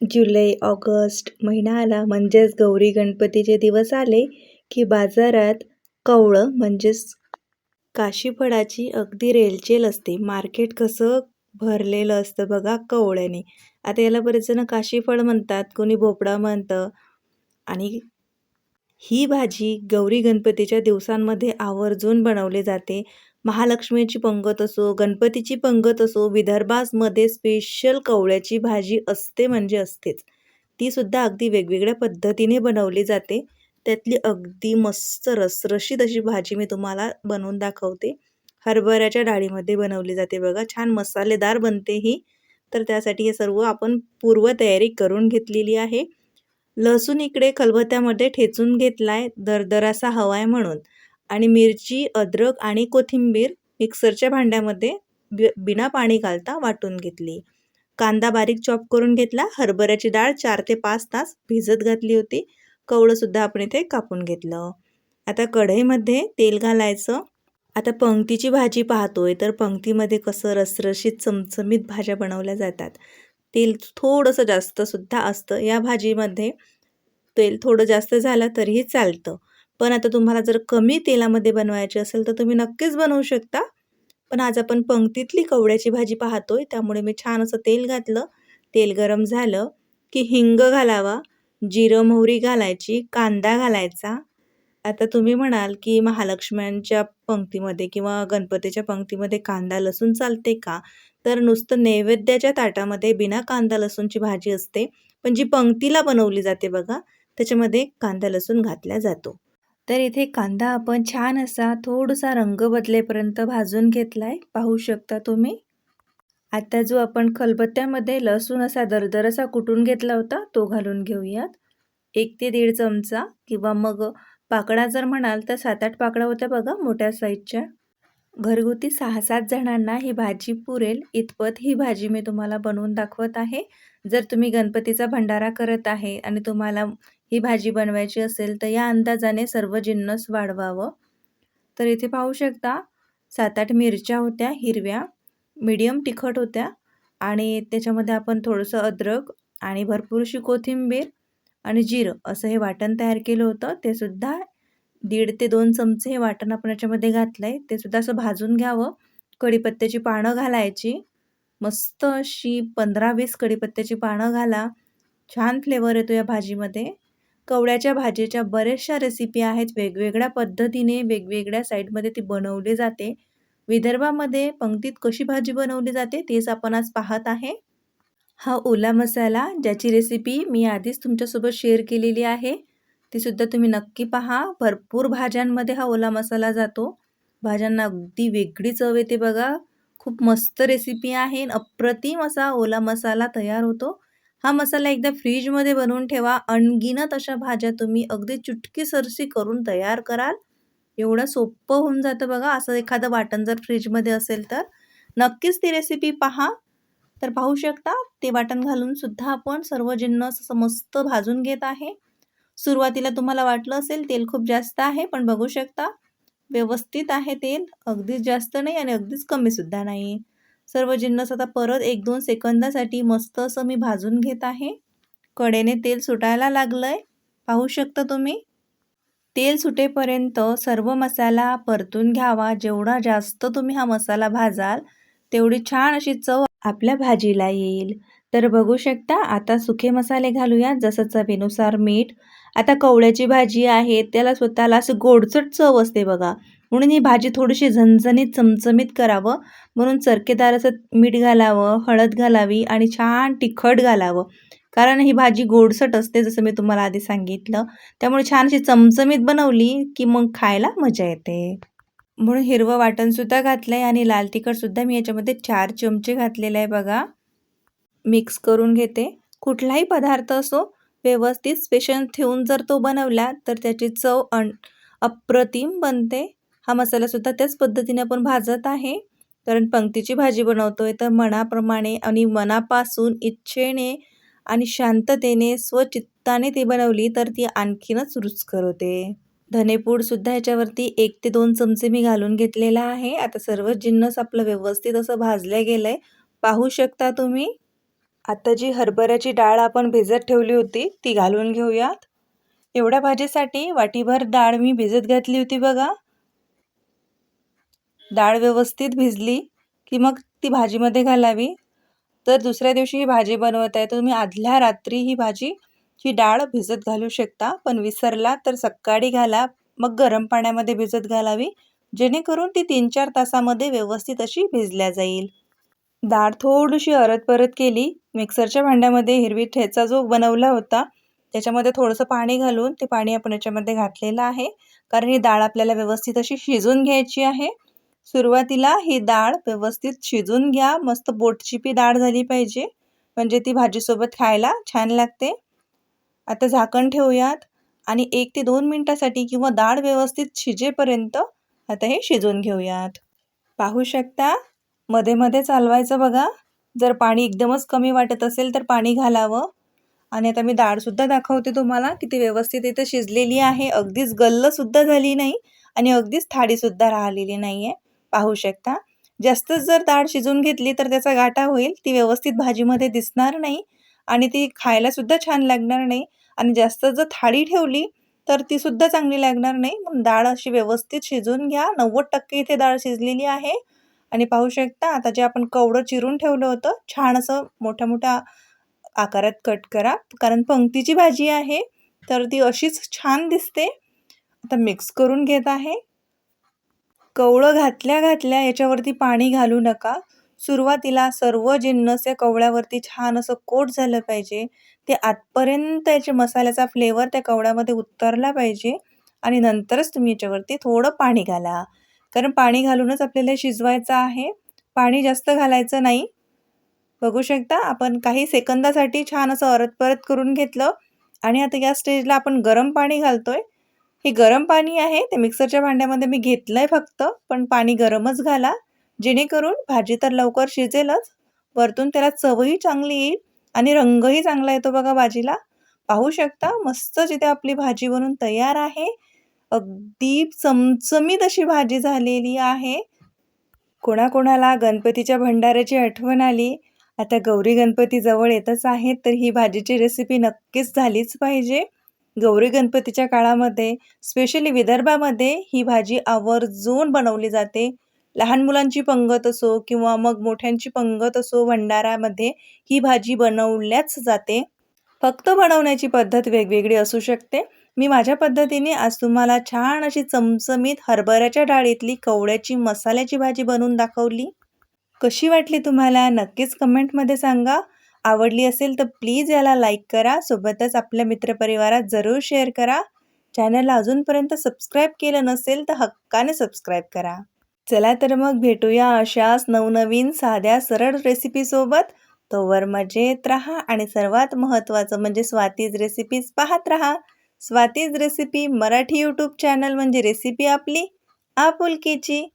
जुलै August महिना आला म्हणजेच गौरी गणपतीचे दिवस आले की बाजारात कवळं म्हणजेच काशीफळाची अगदी रेलचेल असते. मार्केट कसं भरलेलं असतं बघा कवळ्याने. आता याला बरेचजण काशीफळ म्हणतात कोणी भोपळा म्हणतं आणि ही भाजी गौरी गणपतीच्या दिवसांमध्ये आवर्जून बनवली जाते. महालक्ष्मीची पंगत असो गणपतीची पंगत असो विदर्भामध्ये स्पेशल कवळ्याची भाजी असते म्हणजे असतेच. तीसुद्धा अगदी वेगवेगळ्या पद्धतीने बनवली जाते. त्यातली अगदी मस्त रसरशीत अशी भाजी मी तुम्हाला बनवून दाखवते. हरभऱ्याच्या डाळीमध्ये बनवली जाते बघा छान मसालेदार बनते ही. तर त्यासाठी हे सर्व आपण पूर्वतयारी करून घेतलेली आहे. लसूण इकडे खलबत्त्यामध्ये ठेचून घेतला आहे दरदरासा हवा आहे म्हणून. आणि मिरची अद्रक आणि कोथिंबीर मिक्सरच्या भांड्यामध्ये बि बिना पाणी घालता वाटून घेतली. कांदा बारीक चॉप करून घेतला. हरभऱ्याची डाळ चार ते पाच तास भिजत घातली होती. कवळंसुद्धा आपण इथे कापून घेतलं. आता कढईमध्ये तेल घालायचं. आता पंक्तीची भाजी पाहतोय तर पंक्तीमध्ये कसं रसरशीत चमचमीत भाज्या बनवल्या जातात. तेल थोडंसं जास्तसुद्धा असतं. या भाजीमध्ये तेल थोडं जास्त झालं तरीही चालतं. पण आता तुम्हाला जर कमी तेलामध्ये बनवायची असेल तर तुम्ही नक्कीच बनवू शकता. पण आज आपण पंक्तीतली कवड्याची भाजी पाहतोय त्यामुळे मी छान असं तेल घातलं. तेल गरम झालं की हिंग घालावा जिरं मोहरी घालायची कांदा घालायचा. आता तुम्ही म्हणाल की महालक्ष्म्यांच्या पंक्तीमध्ये किंवा गणपतीच्या पंक्तीमध्ये कांदा लसूण चालते का? तर नुसतं नैवेद्याच्या ताटामध्ये बिना कांदा लसूणची भाजी असते. पण जी पंक्तीला बनवली जाते बघा त्याच्यामध्ये कांदा लसूण घातला जातो. तर इथे कांदा आपण छान असा थोडासा रंग बदलेपर्यंत भाजून घेतलाय. पाहू शकता तुम्ही? आता जो आपण खलबत्त्यामध्ये लसूण असा दरदर असा कुटून घेतला होता तो घालून घेऊयात. एक ते दीड चमचा किंवा मग पाकडा जर म्हणाल तर सात आठ पाकडा होत्या बघा मोठ्या साईजच्या. घरगुती सहा सात जणांना ही भाजी पुरेल. इतपत ही भाजी मी तुम्हाला बनवून दाखवत आहे. जर तुम्ही गणपतीचा भंडारा करत आहे आणि तुम्हाला ही भाजी बनवायची असेल तर या अंदाजाने सर्व जिन्नस वाढवावं. तर इथे पाहू शकता सात आठ मिरच्या होत्या हिरव्या मीडियम तिखट होत्या आणि त्याच्यामध्ये आपण थोडंसं अद्रक आणि भरपूरशी कोथिंबीर आणि जिरं असं हे वाटण तयार केलं होतं. ते सुद्धा दीड ते दोन चमचे हे वाटण आपण याच्यामध्ये घातलं आहे ते सुद्धा असं भाजून घ्यावं. कढीपत्त्याची पानं घालायची. मस्त अशी पंधरा वीस कढीपत्त्याची पानं घाला. छान फ्लेवर येतो या भाजीमध्ये. कवड्याच्या भाजीच्या बऱ्याचशा रेसिपी आहेत. वेगवेगळ्या पद्धतीने वेगवेगळ्या साईडमध्ये ती बनवली जाते. विदर्भामध्ये पंक्तीत कशी भाजी बनवली जाते तेच आपण आज पाहत आहे. हा ओला मसाला ज्याची रेसिपी मी आधीच तुमच्यासोबत शेअर केलेली आहे तीसुद्धा तुम्ही नक्की पहा. भरपूर भाज्यांमध्ये हा ओला मसाला जातो. भाज्यांना अगदी वेगळी चव येते बघा. खूप मस्त रेसिपी आहे. अप्रतिम असा ओला मसाला तयार होतो. हा मसाला एकदा फ्रीजमध्ये बनवून ठेवा. अणगिनत अशा भाज्या तुम्ही अगदी चुटकी सरशी करून तयार कराल. एवढं सोपं होऊन जातं बघा. असं एखादं वाटण जर फ्रीजमध्ये असेल तर. नक्कीच ती रेसिपी पहा. तर पाहू शकता ते वाटण घालून सुद्धा आपण सर्व जिन्नस असं मस्त भाजून घेत आहे. सुरुवातीला तुम्हाला वाटलं असेल तेल खूप जास्त आहे पण बघू शकता व्यवस्थित आहे तेल. अगदीच जास्त नाही आणि अगदीच कमीसुद्धा नाही. सर्व जिन्नस आता परत एक दोन सेकंदासाठी मस्त असं मी भाजून घेत आहे. कडेने तेल सुटायला लागलं आहे पाहू शकता तुम्ही? तेल सुटेपर्यंत सर्व मसाला परतून घ्यावा. जेवढा जास्त तुम्ही हा मसाला भाजाल तेवढी छान अशी चव आपल्या भाजीला येईल. तर बघू शकता आता सुखे मसाले घालूया जसं चवीनुसार मीठ. आता कवळ्याची भाजी आहे त्याला स्वतःला असं गोडचट चव असते बघा. म्हणून ही भाजी थोडीशी झणझणीत चमचमीत करावं. म्हणून चरकेदार असं मीठ घालावं हळद घालावी आणि छान तिखट घालावं. कारण ही भाजी गोडसट असते जसं मी तुम्हाला आधी सांगितलं. त्यामुळे छान अशी चमचमीत बनवली की मग खायला मजा येते. म्हणून हिरवं वाटणसुद्धा घातलं आहे आणि लाल तिखटसुद्धा मी याच्यामध्ये चार चमचे घातलेलं आहे बघा. मिक्स करून घेते. कुठलाही पदार्थ असो व्यवस्थित स्पेशल ठेवून जर तो बनवला तर त्याची चव अन अप्रतिम बनते. हा मसालासुद्धा त्याच पद्धतीने आपण भाजत आहे. कारण पंक्तीची भाजी बनवतो आहे तर मनाप्रमाणे आणि मनापासून इच्छेने आणि शांततेने स्वचित्ताने ती बनवली तर ती आणखीनच रुचकर होते. धनेपूडसुद्धा ह्याच्यावरती एक ते दोन चमचे मी घालून घेतलेला आहे. आता सर्व जिन्नस आपलं व्यवस्थित असं भाजलं गेलं आहे पाहू शकता तुम्ही? आता जी हरभऱ्याची डाळ आपण भिजत ठेवली होती ती घालून घेऊयात. एवढ्या भाजीसाठी वाटीभर डाळ मी भिजत घातली होती बघा. डाळ व्यवस्थित भिजली की मग ती भाजीमध्ये घालावी. तर दुसऱ्या दिवशी ही भाजी बनवत आहे. तुम्ही आदल्या रात्री ही भाजी ही डाळ भिजत घालू शकता. पण विसरला तर सकाळी घाला. मग गरम पाण्यामध्ये भिजत घालावी. जेणेकरून ती तीन चार तासामध्ये व्यवस्थित अशी भिजल्या जाईल. डाळ थोडीशी अरत परत केली. मिक्सरच्या भांड्यामध्ये हिरवी ठेचा जो बनवला होता त्याच्यामध्ये थोडंसं पाणी घालून ते पाणी आपण याच्यामध्ये घातलेलं आहे. कारण ही डाळ आपल्याला व्यवस्थित अशी शिजून घ्यायची आहे. सुरुवातीला ही डाळ व्यवस्थित शिजून घ्या. मस्त बोटचिपी डाळ झाली पाहिजे. म्हणजे ती भाजीसोबत खायला छान लागते. आता झाकण ठेवूयात. आणि एक ते दोन मिनटासाठी किंवा डाळ व्यवस्थित शिजेपर्यंत आता हे शिजवून घेऊयात. पाहू शकता? मध्ये मध्ये चालवायचं बघा. जर पाणी एकदमच कमी वाटत असेल तर पाणी घालावं. आणि आता मी डाळसुद्धा दाखवते तुम्हाला किती व्यवस्थित इथं शिजलेली आहे. अगदीच गल्लसुद्धा झाली नाही आणि अगदीच थाळीसुद्धा राहिलेली नाही आहे पाहू शकता. जास्तच जर डाळ शिजून घेतली तर त्याचा गाठा होईल. ती व्यवस्थित भाजीमध्ये दिसणार नाही आणि ती खायलासुद्धा छान लागणार नाही. आणि जास्त जर थाळी ठेवली तर ती सुद्धा चांगली लागणार नाही. म्हणून डाळ अशी व्यवस्थित शिजवून घ्या. नव्वद टक्के इथे डाळ शिजलेली आहे. आणि पाहू शकता आता जे आपण कवडं चिरून ठेवलं होतं छान असं मोठ्या मोठ्या आकारात कट करा. कारण पंक्तीची भाजी आहे तर ती अशीच छान दिसते. आता मिक्स करून घेत आहे. कवळं घातल्या घातल्या याच्यावरती पाणी घालू नका. सुरुवातीला सर्व जिन्नस या कवळ्यावरती छान असं कोट झालं पाहिजे. ते आतपर्यंत याचे मसाल्याचा फ्लेवर त्या कवड्यामध्ये उतरला पाहिजे. आणि नंतरच तुम्ही याच्यावरती थोडं पाणी घाला. कारण पाणी घालूनच आपल्याला शिजवायचं आहे. पाणी जास्त घालायचं नाही. बघू शकता आपण काही सेकंदासाठी छान असं अरत परत करून घेतलं. आणि आता या स्टेजला आपण गरम पाणी घालतोय. हे गरम पाणी आहे ते मिक्सरच्या भांड्यामध्ये मी घेतलं आहे फक्त पण पाणी गरमच घाला. जेणेकरून भाजी तर लवकर शिजेलच. वरतून त्याला चवही चांगली येईल आणि रंगही चांगला येतो बघा भाजीला. पाहू शकता मस्त जिथे आपली भाजी बनून तयार आहे. अगदी चमचमीत अशी भाजी झालेली आहे. कोणाकोणाला गणपतीच्या भंडाऱ्याची आठवण आली. आता गौरी गणपती जवळ येतच आहेत तर ही भाजीची रेसिपी नक्कीच झालीच पाहिजे. गौरी गणपतीच्या काळामध्ये स्पेशली विदर्भामध्ये ही भाजी आवर्जून बनवली जाते. लहान मुलांची पंगत असो किंवा मग मोठ्यांची पंगत असो भंडारामध्ये ही भाजी बनवल्याच जाते. फक्त बनवण्याची पद्धत वेगवेगळी असू शकते. मी माझ्या पद्धतीने आज तुम्हाला छान अशी चमचमीत हरभऱ्याच्या डाळीतली कवड्याची मसाल्याची भाजी बनवून दाखवली. कशी वाटली तुम्हाला? नक्कीच कमेंटमध्ये सांगा. आवडली असेल तर प्लीज याला लाईक करा. सोबतच आपल्या मित्रपरिवारात जरूर शेअर करा. चॅनलला अजूनपर्यंत सबस्क्राईब केलं नसेल तर हक्काने सबस्क्राईब करा. चला तर मग भेटूया अशाच नवनवीन साध्या सरळ रेसिपीसोबत तोवर मजेत राहा आणि सर्वात महत्त्वाचं म्हणजे स्वातीज रेसिपीज पाहत राहा. Swati's recipe Marathi YouTube channel म्हणजे रेसिपी आपली. आपुलकीची.